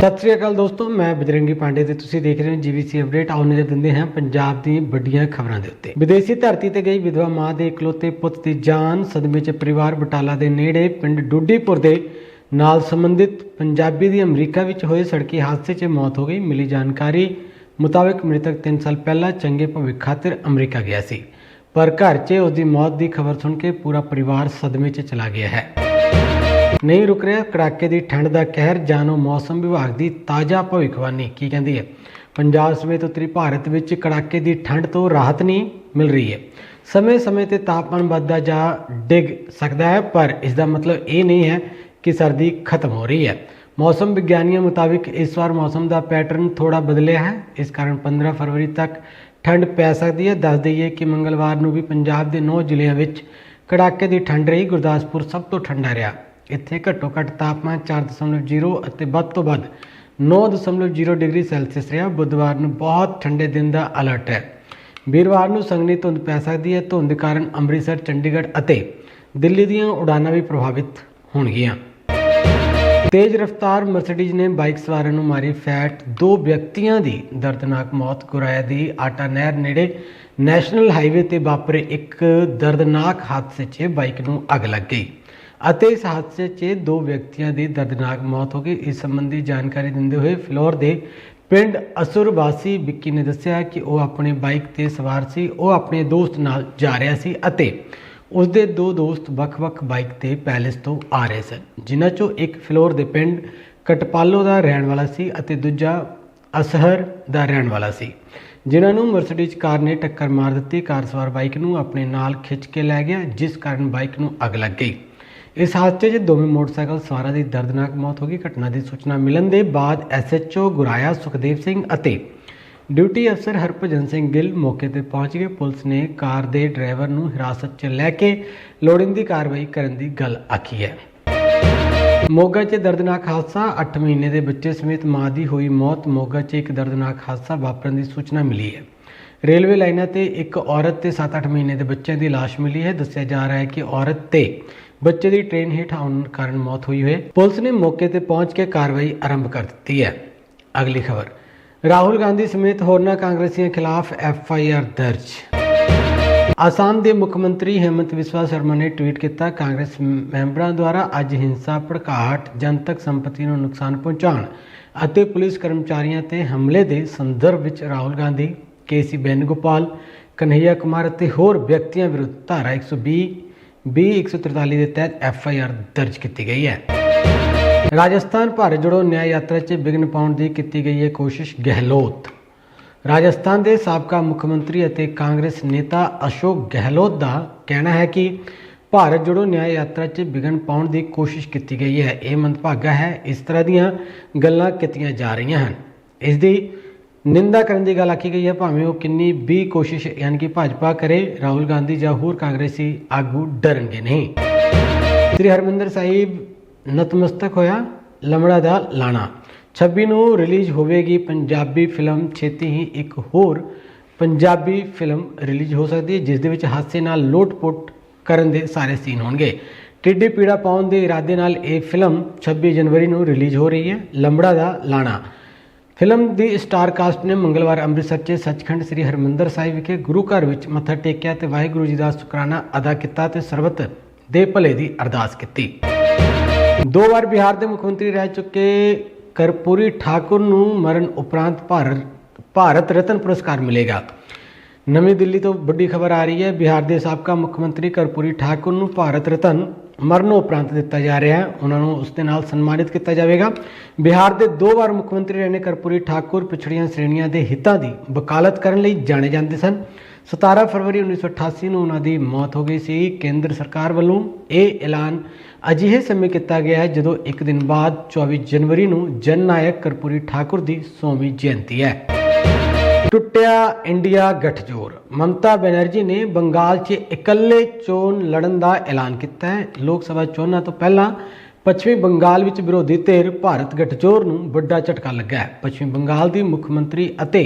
ਸਤਿ ਸ੍ਰੀ ਅਕਾਲ ਦੋਸਤੋ, ਮੈਂ ਬਜਰੰਗੀ ਪਾਂਡੇ ਤੇ ਤੁਸੀਂ ਦੇਖ ਰਹੇ ਹੋ ਜੀਵੀਸੀ ਅਪਡੇਟ। ਆਉ ਨਜ਼ਰ ਦਿੰਦੇ ਹਾਂ ਪੰਜਾਬ ਦੀਆਂ ਵੱਡੀਆਂ ਖਬਰਾਂ ਦੇ ਉੱਤੇ। ਵਿਦੇਸ਼ੀ ਧਰਤੀ ਤੇ ਗਈ ਵਿਧਵਾ ਮਾਂ ਦੇ ਇਕਲੌਤੇ ਪੁੱਤ ਦੀ ਜਾਨ ਸਦਮੇ 'ਚ ਪਰਿਵਾਰ ਬਟਾਲਾ ਦੇ ਨੇੜੇ ਪਿੰਡ ਡੁੱਡੀਪੁਰ ਦੇ ਨਾਲ ਸੰਬੰਧਿਤ ਪੰਜਾਬੀ ਦੀ ਅਮਰੀਕਾ ਵਿੱਚ ਹੋਏ ਸੜਕੀ ਹਾਦਸੇ 'ਚ ਮੌਤ ਹੋ ਗਈ। ਮਿਲੀ ਜਾਣਕਾਰੀ ਮੁਤਾਬਕ ਮ੍ਰਿਤਕ 3 ਸਾਲ ਪਹਿਲਾਂ ਚੰਗੇ ਭਵਿੱਖ ਖਾਤਰ ਅਮਰੀਕਾ ਗਿਆ ਸੀ। ਪਰ ਘਰ 'ਚ ਉਸ ਦੀ ਮੌਤ ਦੀ ਖਬਰ ਸੁਣ ਕੇ ਪੂਰਾ ਪਰਿਵਾਰ ਸਦਮੇ 'ਚ ਚਲਾ ਗਿਆ ਹੈ। ਨਹੀਂ ਰੁਕ ਰਿਹਾ। ਕੜਾਕੇ ਦੀ ਠੰਡ ਦਾ ਕਹਿਰ, ਜਾਣੋ ਮੌਸਮ ਵਿਭਾਗ ਦੀ ਤਾਜ਼ਾ ਭਵਿੱਖਬਾਣੀ, ਕੀ ਕਹਿੰਦੀ ਹੈ? ਪੰਜਾਬ ਸਮੇਤ ਉੱਤਰੀ ਭਾਰਤ ਵਿੱਚ ਕੜਾਕੇ ਦੀ ਠੰਡ ਤੋਂ ਰਾਹਤ ਨਹੀਂ ਮਿਲ ਰਹੀ ਹੈ। ਸਮੇਂ-ਸਮੇਂ ਤੇ ਤਾਪਮਾਨ ਵੱਧਦਾ ਜਾ ਡਿੱਗ ਸਕਦਾ ਹੈ, ਪਰ ਇਸ ਦਾ ਮਤਲਬ ਇਹ ਨਹੀਂ ਹੈ ਕਿ ਸਰਦੀ ਖਤਮ ਹੋ ਰਹੀ ਹੈ। ਮੌਸਮ ਵਿਗਿਆਨੀਆਂ ਮੁਤਾਬਿਕ ਇਸ ਵਾਰ ਮੌਸਮ ਦਾ ਪੈਟਰਨ ਥੋੜਾ ਬਦਲਿਆ ਹੈ। ਇਸ ਕਾਰਨ 15 ਫਰਵਰੀ ਤੱਕ ਠੰਡ ਪੈ ਸਕਦੀ ਹੈ। ਦੱਸ ਦਈਏ ਕਿ ਮੰਗਲਵਾਰ ਨੂੰ ਵੀ ਪੰਜਾਬ ਦੇ 9 ਜ਼ਿਲ੍ਹਿਆਂ ਵਿੱਚ ਕੜਾਕੇ ਦੀ ਠੰਡ ਰਹੀ। ਗੁਰਦਾਸਪੁਰ ਸਭ ਤੋਂ ਠੰਡਾ ਰਿਹਾ। ਇੱਥੇ ਘੱਟੋ ਘੱਟ ਤਾਪਮਾਨ 4.0 ਅਤੇ ਵੱਧ ਤੋਂ ਵੱਧ 9.0 ਡਿਗਰੀ ਸੈਲਸੀਅਸ ਰਿਹਾ। ਬੁੱਧਵਾਰ ਨੂੰ ਬਹੁਤ ਠੰਡੇ ਦਿਨ ਦਾ ਅਲਰਟ ਹੈ। ਵੀਰਵਾਰ ਨੂੰ ਸੰਘਣੀ ਧੁੰਦ ਪੈ ਸਕਦੀ ਹੈ। ਧੁੰਦ ਕਾਰਨ ਅੰਮ੍ਰਿਤਸਰ, ਚੰਡੀਗੜ੍ਹ ਅਤੇ ਦਿੱਲੀ ਦੀਆਂ ਉਡਾਨਾਂ ਵੀ ਪ੍ਰਭਾਵਿਤ ਹੋਣਗੀਆਂ। ਤੇਜ਼ ਰਫ਼ਤਾਰ ਮਰਸੀਡੀਜ਼ ਨੇ ਬਾਈਕ ਸਵਾਰਾਂ ਨੂੰ ਮਾਰੀ ਫੈਟ। ਦੋ ਵਿਅਕਤੀਆਂ ਦੀ ਦਰਦਨਾਕ ਮੌਤ ਗੁਰਾਇਆ ਦੀ ਆਟਾ ਨਹਿਰ ਨੇੜੇ ਨੈਸ਼ਨਲ ਹਾਈਵੇ ਤੇ ਵਾਪਰੇ ਇੱਕ ਦਰਦਨਾਕ ਹਾਦਸੇ 'ਚ ਬਾਈਕ ਨੂੰ ਅੱਗ ਲੱਗ ਗਈ। ਅਤੇ ਇਸ ਹਾਦਸੇ 'ਚ ਦੋ ਵਿਅਕਤੀਆਂ ਦੀ ਦਰਦਨਾਕ ਮੌਤ ਹੋ ਗਈ। ਇਸ ਸੰਬੰਧੀ ਜਾਣਕਾਰੀ ਦਿੰਦੇ ਹੋਏ ਫਲੋਰ ਦੇ ਪਿੰਡ ਅਸੁਰ ਵਾਸੀ ਵਿੱਕੀ ਨੇ ਦੱਸਿਆ ਕਿ ਉਹ ਆਪਣੇ ਬਾਈਕ ਤੇ ਸਵਾਰ ਸੀ। ਉਹ ਆਪਣੇ ਦੋਸਤ ਨਾਲ ਜਾ ਰਿਹਾ ਸੀ ਅਤੇ ਉਸਦੇ ਦੋ ਦੋਸਤ ਵੱਖ-ਵੱਖ ਬਾਈਕ ਤੇ ਪੈਲੇਸ ਤੋਂ ਆ ਰਹੇ ਸਨ, ਜਿਨ੍ਹਾਂ ਚੋਂ ਇੱਕ ਫਲੋਰ ਦੇ ਪਿੰਡ ਕਟਪਾਲੋ ਦਾ ਰਹਿਣ ਵਾਲਾ ਸੀ ਅਤੇ ਦੂਜਾ ਅਸਹਰ ਦਾ ਰਹਿਣ ਵਾਲਾ ਸੀ, ਜਿਨ੍ਹਾਂ ਨੂੰ ਮਰਸੀਡੀਜ਼ ਕਾਰ ਨੇ ਟੱਕਰ ਮਾਰ ਦਿੱਤੀ। ਕਾਰ ਸਵਾਰ ਬਾਈਕ ਨੂੰ ਆਪਣੇ ਨਾਲ ਖਿੱਚ ਕੇ ਲੈ ਗਿਆ, ਜਿਸ ਕਾਰਨ ਬਾਈਕ ਨੂੰ ਅੱਗ ਲੱਗ ਗਈ। ਇਸ ਹਾਦਸੇ 'ਚ ਦੋਵੇਂ ਮੋਟਰਸਾਈਕਲ ਸਵਾਰਾਂ ਦੀ ਦਰਦਨਾਕ ਮੌਤ ਹੋ ਗਈ, ਘਟਨਾ ਦੀ ਸੂਚਨਾ ਮਿਲਣ ਦੇ ਬਾਅਦ ਐਸਐਚਓ ਗੁਰਾਇਆ ਸੁਖਦੇਵ ਸਿੰਘ ਅਤੇ ਡਿਊਟੀ ਅਫਸਰ ਹਰਭਜਨ ਸਿੰਘ ਗਿੱਲ ਮੌਕੇ ਤੇ ਪਹੁੰਚ ਗਏ। ਪੁਲਿਸ ਨੇ ਕਾਰ ਦੇ ਡਰਾਈਵਰ ਨੂੰ ਹਿਰਾਸਤ 'ਚ ਲੈ ਕੇ ਲੋੜੀਂਦੀ ਕਾਰਵਾਈ ਕਰਨ ਦੀ ਗੱਲ ਆਖੀ ਹੈ। ਮੋਗਾ 'ਚ ਦਰਦਨਾਕ ਹਾਦਸਾ 8 ਮਹੀਨੇ ਦੇ ਬੱਚੇ ਸਮੇਤ ਮਾਂ ਦੀ ਹੋਈ ਮੌਤ ਮੋਗਾ 'ਚ ਇੱਕ ਦਰਦਨਾਕ ਹਾਦਸਾ ਵਾਪਰਨ ਦੀ ਸੂਚਨਾ ਮਿਲੀ ਹੈ। ਰੇਲਵੇ ਲਾਈਨਾਂ ਤੇ ਇੱਕ ਔਰਤ ਤੇ 7-8 ਮਹੀਨੇ ਦੇ ਬੱਚਿਆਂ ਦੀ ਲਾਸ਼ ਮਿਲੀ ਹੈ। ਦੱਸਿਆ ਜਾ ਰਿਹਾ ਹੈ ਕਿ ਔਰਤ ਤੇ ਬੱਚੇ ਦੀ ਟ੍ਰੇਨ ਹੇਠ ਆਉਣ ਕਾਰਨ ਮੌਤ ਹੋਈ ਹੈ ਪੁਲਿਸ ਨੇ ਮੌਕੇ ਤੇ ਪਹੁੰਚ ਕੇ ਕਾਰਵਾਈ ਆਰੰਭ ਕਰ ਦਿੱਤੀ ਹੈ। ਅਗਲੀ ਖਬਰ, ਰਾਹੁਲ ਗਾਂਧੀ ਸਮੇਤ ਹੋਰਨਾਂ ਕਾਂਗਰਸੀਆਂ ਖਿਲਾਫ ਐਫ ਆਈ ਆਰ ਦਰਜ। ਆਸਾਮ ਦੇ ਮੁੱਖ ਮੰਤਰੀ ਹਿਮੰਤ ਵਿਸਵਾ ਸ਼ਰਮਾ ਨੇ ਟਵੀਟ ਕੀਤਾ, ਕਾਂਗਰਸ ਮੈਂਬਰਾਂ ਦੁਆਰਾ ਅੱਜ ਹਿੰਸਾ ਭੜਕਾਟ ਜਨਤਕ ਸੰਪਤੀ ਨੂੰ ਨੁਕਸਾਨ ਪਹੁੰਚਾਉਣ ਅਤੇ ਪੁਲਿਸ ਕਰਮਚਾਰੀਆਂ ਤੇ ਹਮਲੇ ਦੇ ਸੰਦਰਭ ਵਿੱਚ ਰਾਹੁਲ ਗਾਂਧੀ ਕੇਸੀ ਬੈਨਗੋਪਾਲ, ਕਨਹਈਆ ਕੁਮਾਰ ਅਤੇ ਹੋਰ ਵਿਅਕਤੀਆਂ ਵਿਰੁੱਧ ਧਾਰਾ 120 B 143 ਦੇ ਤਹਿਤ ਐਫ ਆਈ ਆਰ ਦਰਜ ਕੀਤੀ ਗਈ ਹੈ। ਰਾਜਸਥਾਨ ਭਾਰਤ ਜੋੜੋ ਨਿਆਂ ਯਾਤਰਾ 'ਚ ਵਿਘਨ ਪਾਉਣ ਦੀ ਕੀਤੀ ਗਈ ਹੈ ਕੋਸ਼ਿਸ਼ ਗਹਿਲੋਤ। ਰਾਜਸਥਾਨ ਦੇ ਸਾਬਕਾ ਮੁੱਖ ਮੰਤਰੀ ਅਤੇ ਕਾਂਗਰਸ ਨੇਤਾ ਅਸ਼ੋਕ ਗਹਿਲੋਤ ਦਾ ਕਹਿਣਾ ਹੈ ਕਿ ਭਾਰਤ ਜੋੜੋ ਨਿਆਂ ਯਾਤਰਾ 'ਚ ਵਿਘਨ ਪਾਉਣ ਦੀ ਕੋਸ਼ਿਸ਼ ਕੀਤੀ ਗਈ ਹੈ। ਇਹ ਮੰਦਭਾਗਾ ਹੈ। ਇਸ ਤਰ੍ਹਾਂ ਦੀਆਂ ਗੱਲਾਂ ਕੀਤੀਆਂ ਜਾ ਰਹੀਆਂ ਹਨ। ਇਸ ਦੀ ਨਿੰਦਾ ਕਰਨ ਦੀ ਗੱਲ ਆਖੀ ਗਈ ਹੈ, ਭਾਵੇਂ ਉਹ ਕਿੰਨੀ ਵੀ ਕੋਸ਼ਿਸ਼ ਯਾਨੀ ਕਿ ਭਾਜਪਾ ਕਰੇ, ਰਾਹੁਲ ਗਾਂਧੀ ਜਾਂ ਹੋਰ ਕਾਂਗਰਸੀ ਆਗੂ ਡਰਨਗੇ ਨਹੀਂ। ਸ੍ਰੀ ਹਰਮੰਦਰ ਸਾਹਿਬ ਨਤਮਸਤਕ ਹੋਇਆ, ਲਮੜਾ ਦਾ ਲਾਣਾ। 26 ਨੂੰ ਰਿਲੀਜ਼ ਹੋਵੇਗੀ ਪੰਜਾਬੀ ਫਿਲਮ, ਛੇਤੀ ਹੀ ਇੱਕ ਹੋਰ ਪੰਜਾਬੀ ਫਿਲਮ ਰਿਲੀਜ਼ ਹੋ ਸਕਦੀ ਹੈ, ਜਿਸ ਦੇ ਵਿੱਚ ਹਾਸੇ ਨਾਲ ਲੋਟ-ਪੋਟ ਕਰਨ ਦੇ ਸਾਰੇ ਸੀਨ ਹੋਣਗੇ। ਟਿੱਡੀ ਪੀੜਾ ਪਾਉਣ ਦੇ ਇਰਾਦੇ ਨਾਲ ਇਹ ਫਿਲਮ 26 ਜਨਵਰੀ ਨੂੰ ਰਿਲੀਜ਼ ਹੋ ਰਹੀ ਹੈ ਲੰਬੜਾ ਦਾ ਲਾਣਾ। ਫਿਲਮ ਦੀ ਸਟਾਰ ਕਾਸਟ ਨੇ ਮੰਗਲਵਾਰ ਅੰਮ੍ਰਿਤਸਰ 'ਚ ਸੱਚਖੰਡ ਸ੍ਰੀ ਹਰਮੰਦਰ ਸਾਹਿਬ ਵਿਖੇ ਗੁਰੂ ਘਰ ਵਿੱਚ ਮੱਥਾ ਟੇਕਿਆ ਤੇ ਵਾਹਿਗੁਰੂ ਜੀ ਦਾ ਸ਼ੁਕਰਾਨਾ ਅਦਾ ਕੀਤਾ ਤੇ ਸਰਬਤ ਦੇ ਭਲੇ ਦੀ ਅਰਦਾਸ ਕੀਤੀ। ਦੋ ਵਾਰ ਬਿਹਾਰ ਦੇ ਮੁੱਖ ਮੰਤਰੀ ਰਹਿ ਚੁੱਕੇ ਕਰਪੂਰੀ ਠਾਕੁਰ ਨੂੰ ਮਰਨ ਉਪਰੰਤ ਭਾਰਤ ਭਾਰਤ ਰਤਨ ਪੁਰਸਕਾਰ ਮਿਲੇਗਾ। ਨਵੀਂ ਦਿੱਲੀ ਤੋਂ ਵੱਡੀ ਖਬਰ ਆ ਰਹੀ ਹੈ। ਬਿਹਾਰ ਦੇ ਸਾਬਕਾ ਮੁੱਖ ਮੰਤਰੀ ਕਰਪੂਰੀ ਠਾਕੁਰ ਨੂੰ ਭਾਰਤ ਰਤਨ ਮਰਨ ਉਪਰੰਤ ਦਿੱਤਾ ਜਾ ਰਿਹਾ ਹੈ। ਉਹਨਾਂ ਨੂੰ ਉਸ ਦੇ ਨਾਲ ਸਨਮਾਨਿਤ ਕੀਤਾ ਜਾਵੇਗਾ। ਬਿਹਾਰ ਦੇ ਦੋ ਵਾਰ ਮੁੱਖ ਮੰਤਰੀ ਰਹੇ ਨੇ ਕਰਪੂਰੀ ਠਾਕੁਰ ਪਿਛੜੀਆਂ ਸ਼੍ਰੇਣੀਆਂ ਦੇ ਹਿੱਤਾਂ ਦੀ ਵਕਾਲਤ ਕਰਨ ਲਈ ਜਾਣੇ ਜਾਂਦੇ ਸਨ। 17 ਫਰਵਰੀ 1988 ਨੂੰ ਉਹਨਾਂ ਦੀ ਮੌਤ ਹੋ ਗਈ ਸੀ। ਕੇਂਦਰ ਸਰਕਾਰ ਵੱਲੋਂ ਇਹ ਐਲਾਨ ਅਜਿਹੇ ਸਮੇਂ ਕੀਤਾ ਗਿਆ ਹੈ ਜਦੋਂ ਇੱਕ ਦਿਨ ਬਾਅਦ 24 ਜਨਵਰੀ ਨੂੰ ਜਨ ਨਾਇਕ ਕਰਪੂਰੀ ਠਾਕੁਰ ਦੀ 100ਵੀਂ ਜਯੰਤੀ ਹੈ। ਟੁੱਟਿਆ ਇੰਡੀਆ ਗੱਠਜੋੜ ਮਮਤਾ ਬੈਨਰਜੀ ਨੇ ਬੰਗਾਲ 'ਚ ਇਕੱਲੇ ਚੋਣ ਲੜਨ ਦਾ ਐਲਾਨ ਕੀਤਾ ਹੈ ਲੋਕ ਸਭਾ ਚੋਣਾਂ ਤੋਂ ਪਹਿਲਾਂ ਪੱਛਮੀ ਬੰਗਾਲ ਵਿੱਚ ਵਿਰੋਧੀ ਧਿਰ ਭਾਰਤ ਗੱਠਜੋੜ ਨੂੰ ਵੱਡਾ ਝਟਕਾ ਲੱਗਾ ਹੈ ਪੱਛਮੀ ਬੰਗਾਲ ਦੀ ਮੁੱਖ ਮੰਤਰੀ ਅਤੇ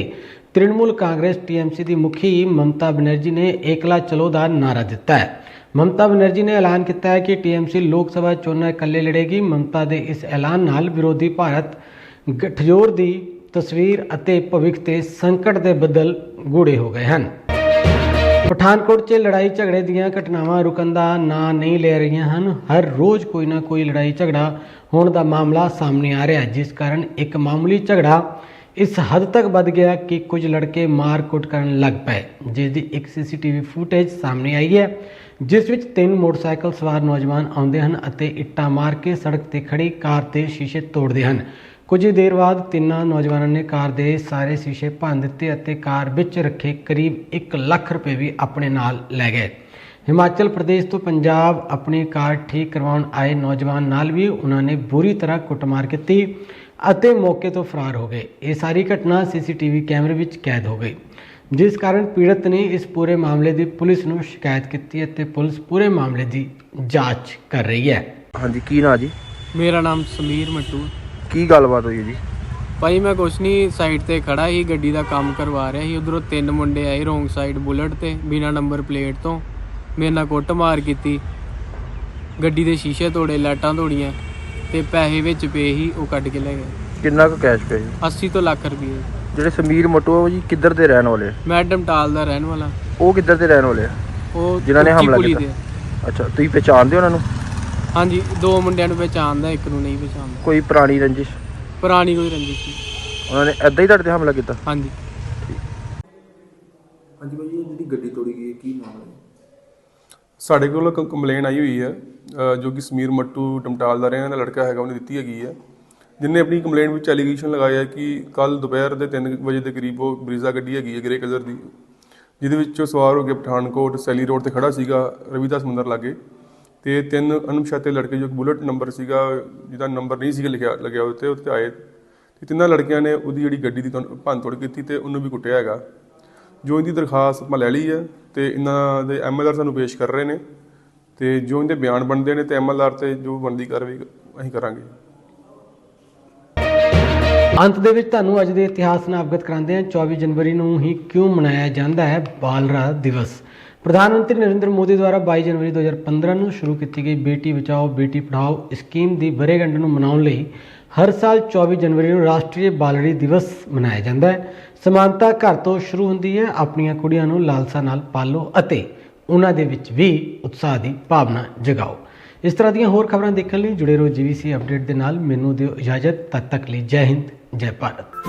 ਤ੍ਰਿਣਮੂਲ ਕਾਂਗਰਸ ਟੀਐਮਸੀ ਦੀ ਮੁਖੀ ਮਮਤਾ ਬੈਨਰਜੀ ਨੇ ਏਕਲਾ ਚਲੋ ਦਾ ਨਾਰਾ ਦਿੱਤਾ ਹੈ ਮਮਤਾ ਬੈਨਰਜੀ ਨੇ ਐਲਾਨ ਕੀਤਾ ਹੈ ਕਿ ਟੀਐਮਸੀ ਲੋਕ ਸਭਾ ਚੋਣਾਂ ਇਕੱਲੇ ਲੜੇਗੀ ਮਮਤਾ ਦੇ ਇਸ ਐਲਾਨ ਨਾਲ ਵਿਰੋਧੀ ਭਾਰਤ ਗਠਜੋੜ ਦੀ ਤਸਵੀਰ ਅਤੇ ਭਵਿੱਖ ਤੇ ਸੰਕਟ ਦੇ ਬਦਲ ਗੂੜੇ ਹੋ ਗਏ ਹਨ। ਪਠਾਨਕੋਟ 'ਚ ਲੜਾਈ ਝਗੜੇ ਦੀਆਂ ਘਟਨਾਵਾਂ ਰੁਕਣ ਦਾ ਨਾਂ ਨਹੀਂ ਲੈ ਰਹੀਆਂ ਹਨ। ਹਰ ਰੋਜ਼ ਕੋਈ ਨਾ ਕੋਈ ਲੜਾਈ ਝਗੜਾ ਹੋਣ ਦਾ ਮਾਮਲਾ ਸਾਹਮਣੇ ਆ ਰਿਹਾ ਜਿਸ ਕਾਰਨ ਇੱਕ ਮਾਮੂਲੀ ਝਗੜਾ ਇਸ ਹੱਦ ਤੱਕ ਵੱਧ ਗਿਆ ਕਿ ਕੁਝ ਲੜਕੇ ਮਾਰ-ਕੁੱਟ ਕਰਨ ਲੱਗ ਪਏ, ਜਿਸ ਦੀ ਇੱਕ ਸੀਸੀਟੀਵੀ ਫੁਟੇਜ ਸਾਹਮਣੇ ਆਈ ਹੈ, ਜਿਸ ਵਿੱਚ ਤਿੰਨ ਮੋਟਰਸਾਈਕਲ ਸਵਾਰ ਨੌਜਵਾਨ ਆਉਂਦੇ ਹਨ ਅਤੇ ਇੱਟਾਂ ਮਾਰ ਕੇ ਸੜਕ ਤੇ ਖੜੀ ਕਾਰ 'ਤੇ ਸ਼ੀਸ਼ੇ ਤੋੜਦੇ ਹਨ। ਕੁਝ ਹੀ ਦੇਰ ਬਾਅਦ ਤਿੰਨਾਂ ਨੌਜਵਾਨਾਂ ਨੇ ਕਾਰ ਦੇ ਸਾਰੇ ਸ਼ੀਸ਼ੇ ਭੰਨ ਦਿੱਤੇ ਅਤੇ ਕਾਰ ਵਿੱਚ ਰੱਖੇ ਕਰੀਬ 1 ਲੱਖ ਰੁਪਏ ਵੀ ਆਪਣੇ ਨਾਲ ਲੈ ਗਏ। ਹਿਮਾਚਲ ਪ੍ਰਦੇਸ਼ ਤੋਂ ਪੰਜਾਬ ਆਪਣੀ ਕਾਰ ਠੀਕ ਕਰਵਾਉਣ ਆਏ ਨੌਜਵਾਨ ਨਾਲ ਵੀ ਉਹਨਾਂ ਨੇ ਬੁਰੀ ਤਰ੍ਹਾਂ ਕੁੱਟਮਾਰ ਕੀਤੀ ਅਤੇ ਮੌਕੇ ਤੋਂ ਫਰਾਰ ਹੋ ਗਏ। ਇਹ ਸਾਰੀ ਘਟਨਾ ਸੀਸੀਟੀਵੀ ਕੈਮਰੇ ਵਿੱਚ ਕੈਦ ਹੋ ਗਈ। ਜਿਸ ਕਾਰਨ ਪੀੜਤ ਨੇ ਇਸ ਪੂਰੇ ਮਾਮਲੇ ਦੀ ਪੁਲਿਸ ਨੂੰ ਸ਼ਿਕਾਇਤ ਕੀਤੀ ਅਤੇ ਪੁਲਿਸ ਪੂਰੇ ਮਾਮਲੇ ਦੀ ਜਾਂਚ ਕਰ ਰਹੀ ਹੈ। ਹਾਂਜੀ ਕੀ ਨਾਂ ਜੀ? ਮੇਰਾ ਨਾਮ ਸਮੀਰ ਮੱਟੂ। ਕੀ ਗੱਲਬਾਤ ਹੋਈ ਹੈ ਜੀ? ਭਾਈ ਮੈਂ ਕੁਛ ਨਹੀਂ ਸਾਈਡ ਤੇ ਖੜਾ ਸੀ ਗੱਡੀ ਦਾ ਕੰਮ ਕਰਵਾ ਰਿਹਾ ਸੀ। ਉਧਰੋਂ ਤਿੰਨ ਮੁੰਡੇ ਆਏ ਰੋਂਗ ਸਾਈਡ ਬੁਲਟ ਤੇ ਬਿਨਾ ਨੰਬਰ ਪਲੇਟ ਤੋਂ। ਮੇਰੇ ਨਾਲ ਕੁੱਟ ਮਾਰ ਕੀਤੀ। ਗੱਡੀ ਦੇ ਸ਼ੀਸ਼ੇ ਤੋੜੇ ਲਾਈਟਾਂ ਤੋੜੀਆਂ ਤੇ ਪੈਸੇ ਵਿੱਚ ਪਏ ਸੀ ਉਹ ਕੱਢ ਕੇ ਲੈ ਗਏ। ਕਿੰਨਾ ਕੁ ਕੈਸ਼ ਪਿਆ ਜੀ? 80 ਤੋਂ ਲੱਖ ਰੁਪਏ। ਜਿਹੜੇ ਸਮੀਰ ਮਟੂ ਆ ਉਹ ਜੀ ਕਿੱਧਰ ਦੇ ਰਹਿਣ ਵਾਲੇ ਆ? ਮੈਂ ਡਮਟਾਲ ਦਾ ਰਹਿਣ ਵਾਲਾ। ਉਹ ਕਿੱਧਰ ਦੇ ਰਹਿਣ ਵਾਲੇ ਆ? ਉਹ ਜਿਨ੍ਹਾਂ ਨੇ ਉੱਚੀ ਹਮਲਾ ਕੀਤਾ। ਦੇ। ਅੱਛਾ ਤੁਸੀਂ ਪਛਾਣਦੇ ਹੋ ਉਹਨਾਂ ਨੂੰ? ਹਾਂਜੀ ਦੋ ਮੁੰਡਿਆਂ ਨੂੰ ਪਛਾਣਦਾ ਇੱਕ ਨੂੰ ਨਹੀਂ ਪਛਾਣਦਾ ਕੋਈ ਪੁਰਾਣੀ ਰੰਜਿਸ਼? ਪੁਰਾਣੀ ਕੋਈ ਰੰਜਿਸ਼ ਨਹੀਂ। ਉਹਨਾਂ ਨੇ ਐਦਾਂ ਹੀ ਤੁਹਾਡੇ ਤੇ ਹਮਲਾ ਕੀਤਾ? ਹਾਂਜੀ। ਹਾਂਜੀ ਭਾਈ ਇਹ ਜਿਹੜੀ ਗੱਡੀ ਤੋੜੀ ਗਈ ਹੈ ਕੀ ਮਾਮਲਾ ਹੈ? ਸਾਡੇ ਕੋਲ ਕ- ਕੰਪਲੇਨ ਆਈ ਹੋਈ ਹੈ ਅ, ਜੋ ਕਿ ਸਮੀਰ ਮੱਟੂ ਟਮਟਾਲ ਦਾ ਰਹਿਣ ਵਾਲਾ ਲੜਕਾ ਹੈਗਾ ਉਹਨੇ ਦਿੱਤੀ ਹੈਗੀ ਹੈ। ਜਿਨੇ ਆਪਣੀ ਕੰਪਲੇਨ ਵਿੱਚ ਐਲੀਗੇਸ਼ਨ ਲਗਾਇਆ ਹੈ ਕਿ ਕੱਲ ਦੁਪਹਿਰ ਦੇ 3 ਵਜੇ ਦੇ ਕਰੀਬ ਉਹ ਬਰੀਜ਼ਾ ਗੱਡੀ ਹੈਗੀ ਹੈ ਗ੍ਰੇ ਕਲਰ ਦੀ। ਜਿਹਦੇ ਵਿੱਚ ਉਹ ਸਵਾਰ ਹੋ ਕੇ ਪਠਾਨਕੋਟ ਸੈਲੀ ਰੋਡ ਤੇ ਖੜਾ ਸੀਗਾ ਰਵਿਦਾਸ ਮੰਦਰ ਲਾਗੇ। ਤੇ ਤਿੰਨ ਅਣਪਛਾਤੇ ਲੜਕੇ, ਜੋ ਕਿ ਬੁਲਟ ਨੰਬਰ ਸੀਗਾ, ਜਿਹਦਾ ਨੰਬਰ ਨਹੀਂ ਸੀਗਾ ਲਿਖਿਆ, ਲੱਗਿਆ ਉੱਤੇ ਉੱਤੇ ਆਏ। ਤੇ ਤਿੰਨਾਂ ਲੜਕਿਆਂ ਨੇ ਉਹਦੀ ਜਿਹੜੀ ਗੱਡੀ ਦੀ ਤੋੜ- ਭੰਨ ਤੋੜ ਕੀਤੀ ਤੇ ਉਹਨੂੰ ਵੀ ਕੁੱਟਿਆ ਹੈਗਾ। ਜੋ ਇਹਦੀ ਦਰਖਾਸਤ ਆਪਾਂ ਲੈ ਲਈ ਹੈ ਤੇ ਇਹਨਾਂ ਦੇ ਐਮਐਲਆਰ ਸਾਨੂੰ ਪੇਸ਼ ਕਰ ਰਹੇ ਨੇ ਤੇ ਜੋ ਇਹਦੇ ਬਿਆਨ ਬਣਦੇ ਨੇ ਤੇ ਐਮਐਲਆਰ ਤੇ ਜੋ ਬਣਦੀ ਕਾਰਵਾਈ ਅਸੀਂ ਕਰਾਂਗੇ। ਅੰਤ ਦੇ ਵਿੱਚ ਤੁਹਾਨੂੰ ਅੱਜ ਦੇ ਇਤਿਹਾਸ ਨਾਲ ਅਵਗਤ ਕਰਾਉਂਦੇ ਹਾਂ। 24 ਜਨਵਰੀ ਨੂੰ ਹੀ ਕਿਉਂ ਮਨਾਇਆ ਜਾਂਦਾ ਹੈ ਬਾਲ ਰਾਤ ਦਿਵਸ? ਪ੍ਰਧਾਨ ਮੰਤਰੀ ਨਰਿੰਦਰ ਮੋਦੀ ਦੁਆਰਾ 22 ਜਨਵਰੀ 2015 ਨੂੰ ਸ਼ੁਰੂ ਕੀਤੀ ਗਈ ਬੇਟੀ ਬਚਾਓ, ਬੇਟੀ ਪੜ੍ਹਾਓ ਸਕੀਮ ਦੀ ਵਰ੍ਹੇਗੰਢ ਨੂੰ ਮਨਾਉਣ ਲਈ ਹਰ ਸਾਲ 24 ਜਨਵਰੀ ਨੂੰ ਰਾਸ਼ਟਰੀ ਬਾਲੜੀ ਦਿਵਸ ਮਨਾਇਆ ਜਾਂਦਾ ਹੈ। ਸਮਾਨਤਾ ਘਰ ਤੋਂ ਸ਼ੁਰੂ ਹੁੰਦੀ ਹੈ। ਆਪਣੀਆਂ ਕੁੜੀਆਂ ਨੂੰ ਲਾਲਸਾ ਨਾਲ ਪਾਲੋ ਅਤੇ ਉਹਨਾਂ ਦੇ ਵਿੱਚ ਵੀ ਉਤਸ਼ਾਹ ਦੀ ਭਾਵਨਾ ਜਗਾਓ। ਇਸ ਤਰ੍ਹਾਂ ਦੀਆਂ ਹੋਰ ਖਬਰਾਂ ਦੇਖਣ ਲਈ ਜੁੜੇ ਰਹੋ ਜੀਵੀਸੀ ਅਪਡੇਟ ਦੇ ਨਾਲ। ਮੈਨੂੰ ਦਿਓ ਇਜਾਜ਼ਤ। ਤਦ ਤੱਕ ਲਈ ਜੈ ਹਿੰਦ, ਜੈ ਭਾਰਤ।